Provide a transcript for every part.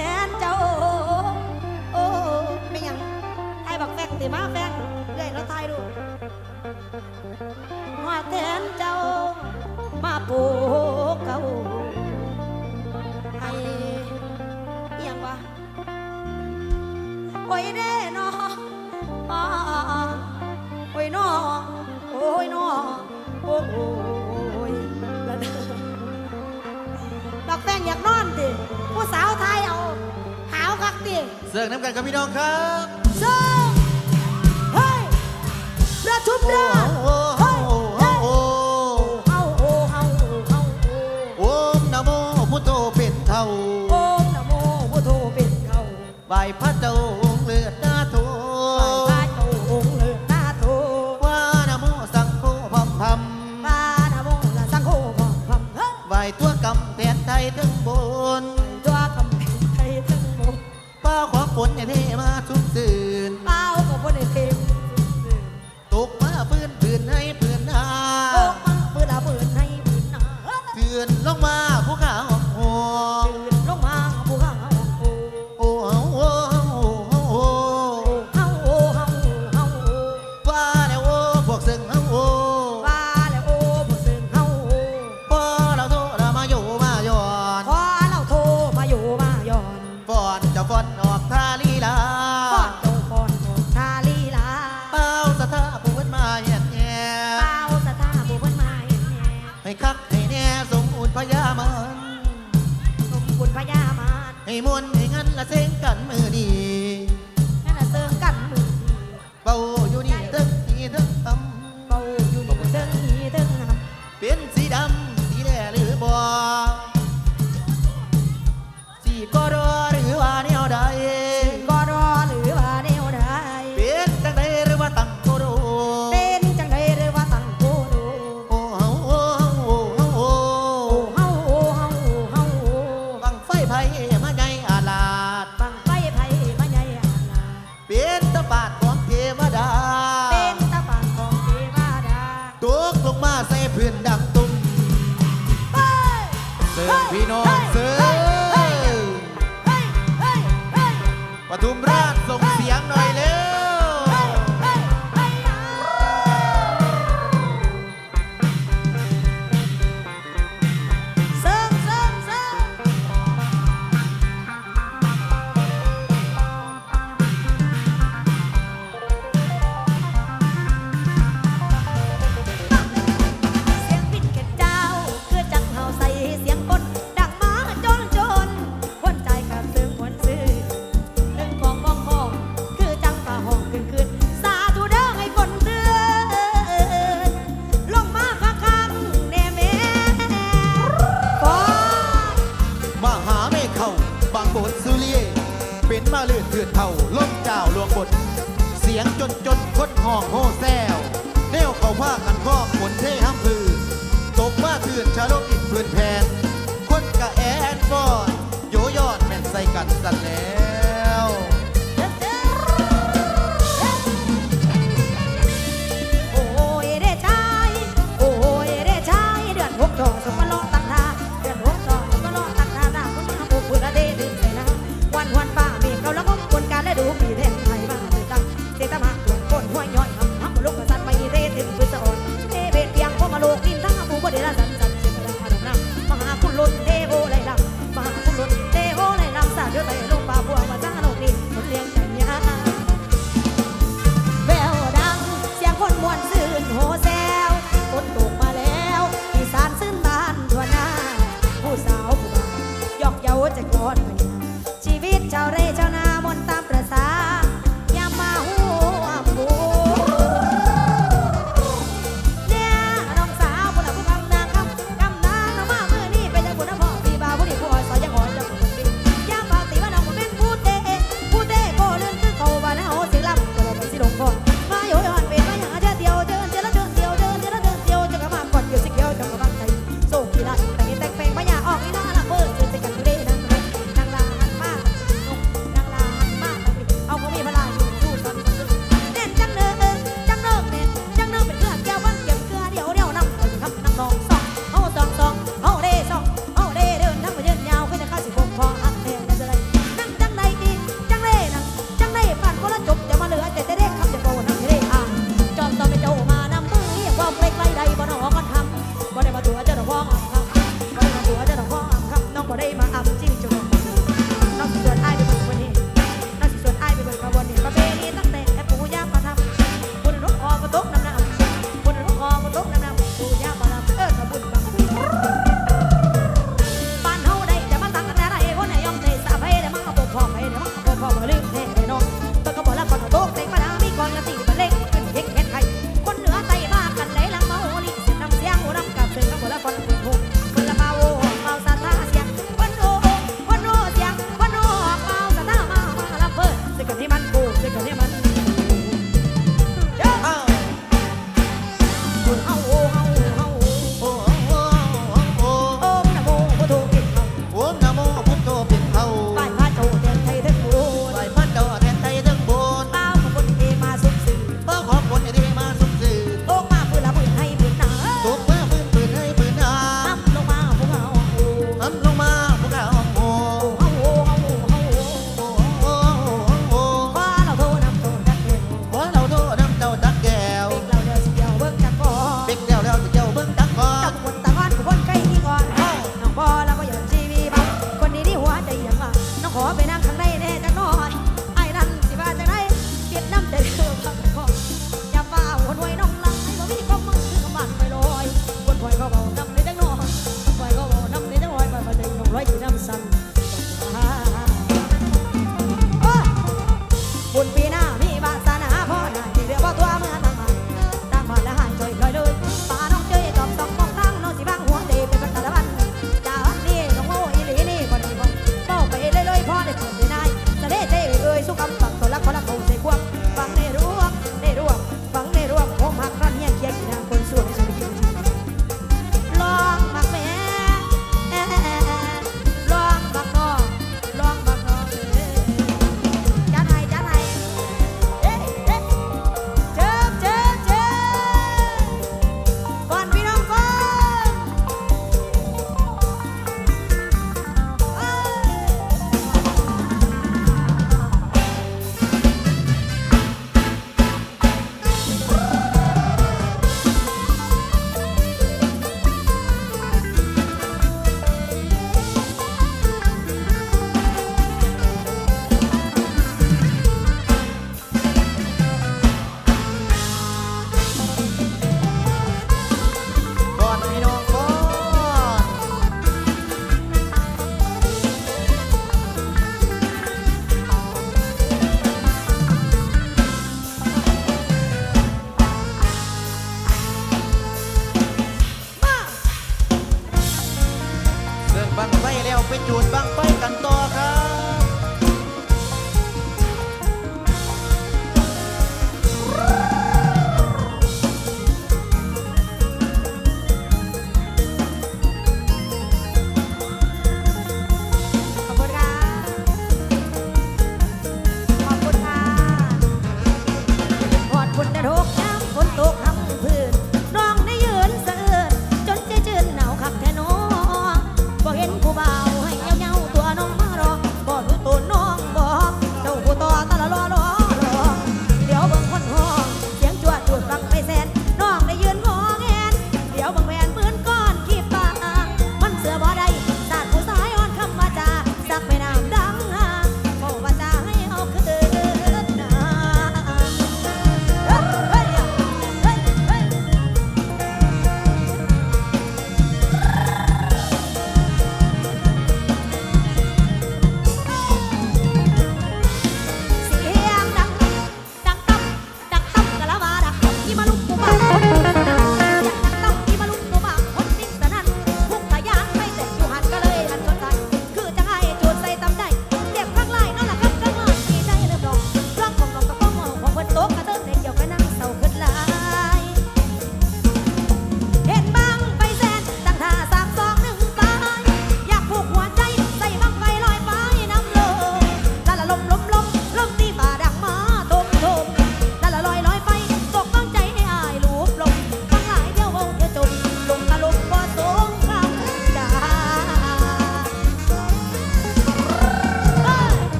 แทนเจ้า โอ้ไม่ยังไอ้บักแฟงตีมาแฟงเรื่อยเราไทยดูว่าแทนเจ้า มาปูเก่าไอ้ยังวะโอ้ยเด้น้อโอ้ยน้อโอ้ยน้อโอ้ยบักแฟงอยากนอนติผู้สาวไทยเอา เสิร์น้ำกันครับพี่น้องครับสองเฮ้ยประทุบราชโอ้เฮ้ยเฮ้ยโอ้เอ้โอเอ้โอเอ้โอโอ้มนะโมพุทโธเป็นเท่าโอมนะโมพุทโธเป็นเขาไหวพระเจ้า มนต์ให้งั้นละเซ็งกันมือดี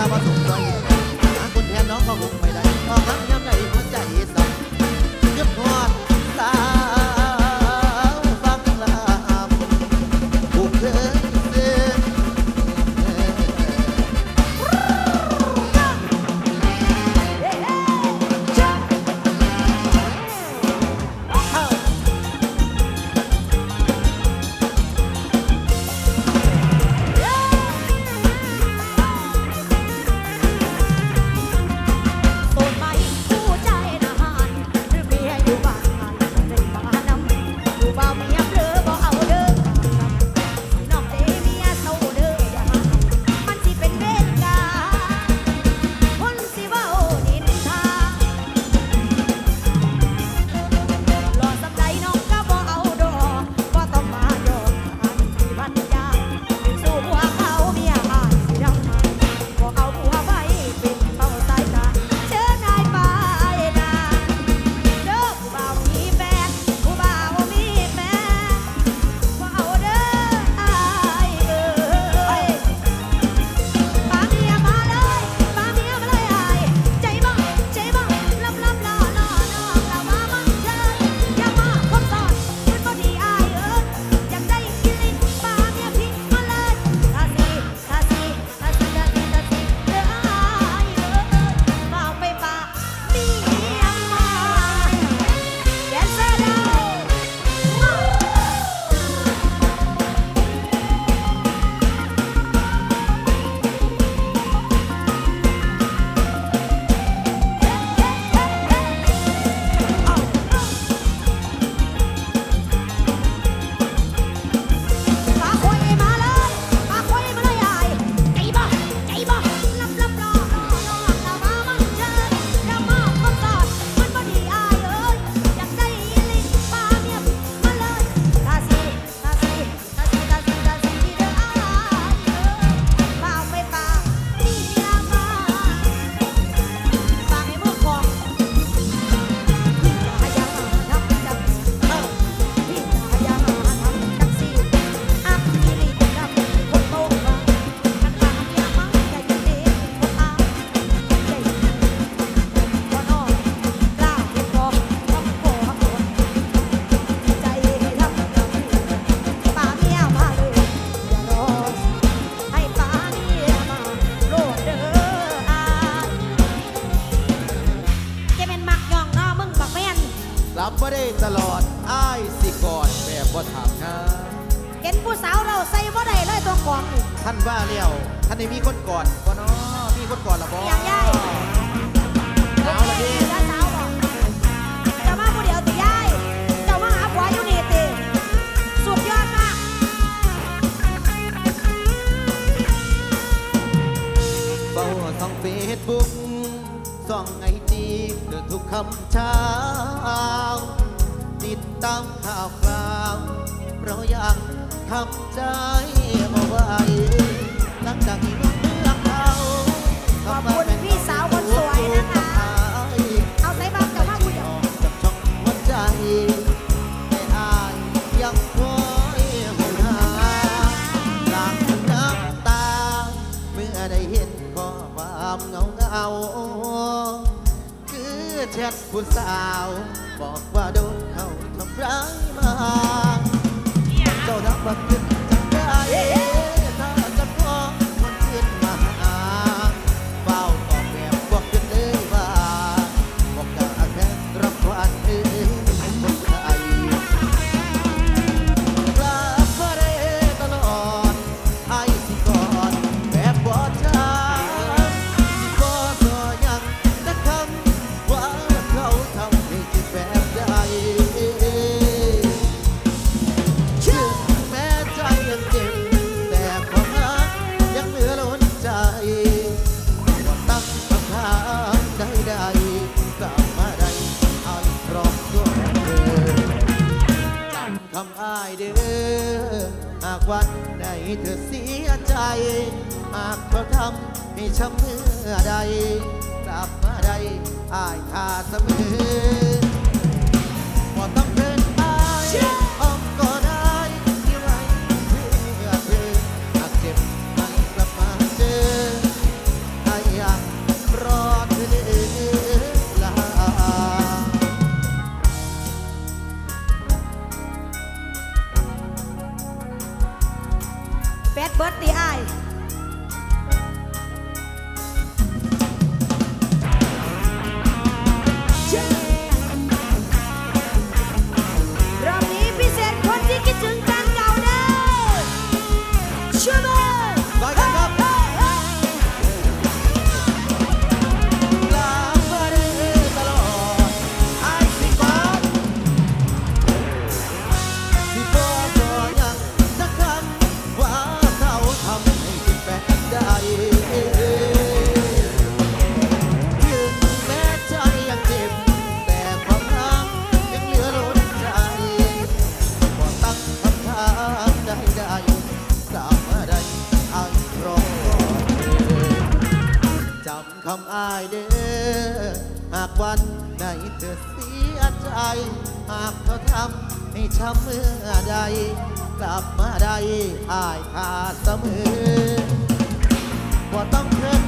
那么总董 ท่านว่าเลี้ยวท่านได้มีคนก่อนบ่เนาะมีคนก่อนละบ่อย่างยาย เอาละพี่จ้าสาวบอกจะมาผู้เดียวติยายเจะมาหาผัวอยู่นี่ติสุดยอดมาก เฝ้าส่องเฟซบุ๊กส่องไอจีเดือทุกคำเช้า ติดตามข่าวคราวเพราะอยากทำใจเอาไว้ห ลังจากที่น้องเลือกเขาขอบคุณพี่สาวคนสวยนะคะ เอาใส่บ้านจะมาผู้เดียวจับช่องหัวใจไม่อายยังคอยหนหาหลังน้ำตา เมื่อได้เห็นข้อความเงาเงาคือแชทผู้สาว บอกว่าโดนเขาทำร้ายมาเจ้าทักบักขึ้นจังได้ เธอเสียใจ หากเขาทำให้ช้ำเมื่อใด กลับมาได้อ้ายท่าเสมอ เบิร์ดตีไอ คำอ้ายเด้อหากวันไหนเธอเสียใจ หากเขาทำให้ช้ำเมื่อใด กลับมาได้อ้ายขาดเสมอว่าต้องเคิน